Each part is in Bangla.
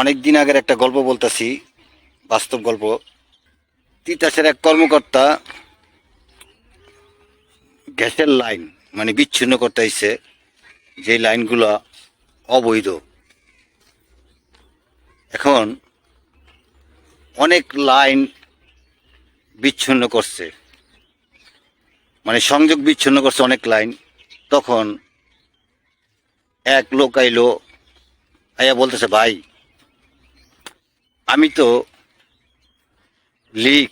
অনেক দিন আগের একটা গল্প বলতেছি, বাস্তব গল্প। তিতাসের এক কর্মকর্তা গ্যাসের লাইন মানে বিচ্ছিন্ন করতে এসে যে লাইনগুলো অবৈধ। এখন অনেক লাইন বিচ্ছিন্ন করছে। মানে সংযোগ বিচ্ছিন্ন করছে অনেক লাইন। তখন এক লোক আইলো আইয়া বলতেছে, ভাই আমি তো লিক।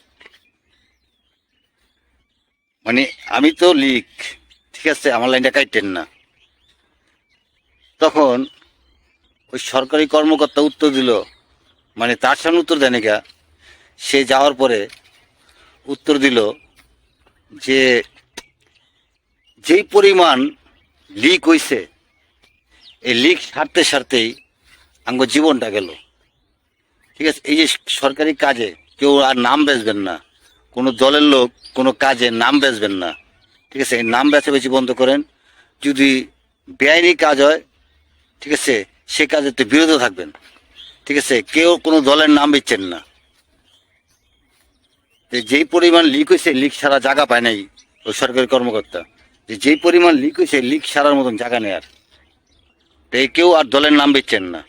মানে আমি তো লিক। ঠিক আছে, আমার লাইনটা কাটতেন না। তখন ওই সরকারি কর্মকর্তা উত্তর দিল মানে তার সামনে উত্তর দেয় নাকি? সে যাওয়ার পরে উত্তর দিল যে, যেই পরিমাণ লিক হইছে, এই লিক সারতে সারতেই আঙ্গ জীবনটা গেল। ঠিক আছে, এই যে সরকারি কাজে কেউ আর নাম বেচবেন না, কোনো দলের লোক কোনো কাজে নাম বেচবেন না, ঠিক আছে, এই নাম বেচা বেশি বন্ধ করেন, যদি বেআইনি কাজ হয়, ঠিক আছে, সে কাজে তো বিরত থাকবেন, ঠিক আছে, কেউ কোনো দলের নাম বেচছেন না। যে যেই পরিমাণ লিক হয়েছে লিক সারা জায়গা পায় নাই ওই সরকারি কর্মকর্তা, যে যেই পরিমাণ লিক হয়েছে লিক সারার মতন জায়গা নেই আর। তো এই কেউ আর দলের নাম বেচছেন না।